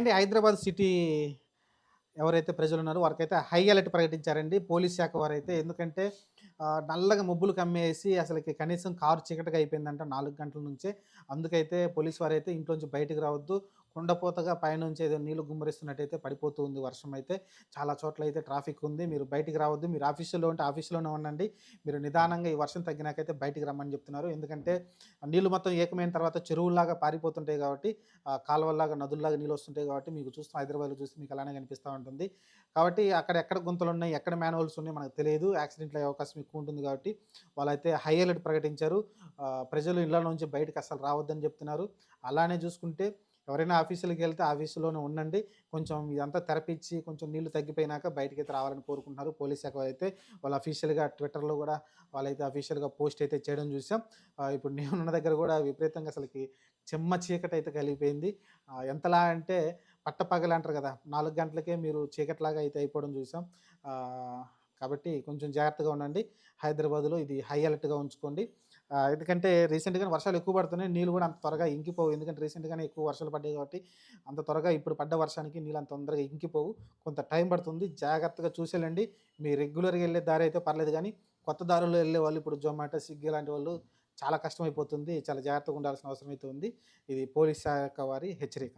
అండి హైదరాబాద్ సిటీ ఎవరైతే ప్రజలు ఉన్నారో వారికైతే హై అలర్ట్ ప్రకటించారండి. పోలీస్ శాఖ వారైతే. ఎందుకంటే నల్లగా మబ్బులు కమ్మేసి అసలుకి కనీసం కారు చీకటిగా అయిపోయిందంట నాలుగు గంటల నుంచే. అందుకైతే పోలీస్ వారైతే ఇంట్లోంచి బయటకు రావద్దు. కుండపోతగా పైనుంచి ఏదో నీళ్ళు గుమ్మరిస్తున్నట్టయితే పడిపోతూ ఉంది వర్షం అయితే. చాలా చోట్ల అయితే ట్రాఫిక్ ఉంది. మీరు బయటికి రావద్దు. మీరు ఆఫీసులో ఉంటే ఆఫీసులోనే ఉండండి. మీరు నిదానంగా ఈ వర్షం తగ్గినాకైతే బయటికి రమ్మని చెప్తున్నారు. ఎందుకంటే నీళ్ళు మొత్తం ఏకమైన తర్వాత చెరువుల్లాగా పారిపోతుంటాయి కాబట్టి కాలువల్లాగా నదుల్లాగా నీళ్ళు వస్తుంటాయి కాబట్టి మీకు చూస్తాం హైదరాబాద్లో చూస్తే మీకు అలానే కనిపిస్తూ ఉంటుంది. కాబట్టి అక్కడ ఎక్కడ గుంతలు ఉన్నాయి ఎక్కడ మ్యాన్హోల్స్ ఉన్నాయి మనకు తెలియదు. యాక్సిడెంట్లు అయ్యే అవకాశం ఎక్కువ ఉంటుంది కాబట్టి వాళ్ళైతే హై అలర్ట్ ప్రకటించారు. ప్రజలు ఇళ్ళ నుంచి బయటకు అసలు రావద్దని చెప్తున్నారు. అలానే చూసుకుంటే ఎవరైనా ఆఫీసులకు వెళ్తే ఆఫీసులోనే ఉండండి. కొంచెం ఇదంతా తెరపించి కొంచెం నీళ్ళు తగ్గిపోయినాక బయటకి అయితే రావాలని కోరుకుంటున్నారు. పోలీస్ శాఖ అయితే వాళ్ళు అఫీషియల్గా ట్విట్టర్లో కూడా వాళ్ళైతే అఫీషియల్గా పోస్ట్ అయితే చేయడం చూసాం. ఇప్పుడు నేను ఉన్న దగ్గర కూడా విపరీతంగా అసలుకి చెమ్మ చీకటి అయితే కలిగిపోయింది ఎంతలా అంటే పట్టపగలు అంటారు కదా నాలుగు గంటలకే మీరు చీకట్లాగా అయితే అయిపోవడం చూసాం. కాబట్టి కొంచెం జాగ్రత్తగా ఉండండి. హైదరాబాద్లో ఇది హై అలర్ట్గా ఉంచుకోండి. ఎందుకంటే రీసెంట్గా వర్షాలు ఎక్కువ పడుతున్నాయి నీళ్ళు కూడా అంత త్వరగా ఇంకిపోవు. ఎందుకంటే రీసెంట్గానే ఎక్కువ వర్షాలు పడ్డాయి కాబట్టి అంత త్వరగా ఇప్పుడు పడ్డ వర్షానికి నీళ్ళు అంత తొందరగా ఇంకిపోవు. కొంత టైం పడుతుంది జాగ్రత్తగా చూసేలండి మీ రెగ్యులర్గా వెళ్ళే దారి అయితే పర్లేదు కానీ కొత్త దారుల్లో వెళ్ళే వాళ్ళు ఇప్పుడు జొమాటో స్విగ్గీ లాంటి వాళ్ళు చాలా కష్టమైపోతుంది. చాలా జాగ్రత్తగా ఉండాల్సిన అవసరం అయితే ఉంది. ఇది పోలీస్ శాఖ వారి హెచ్చరిక.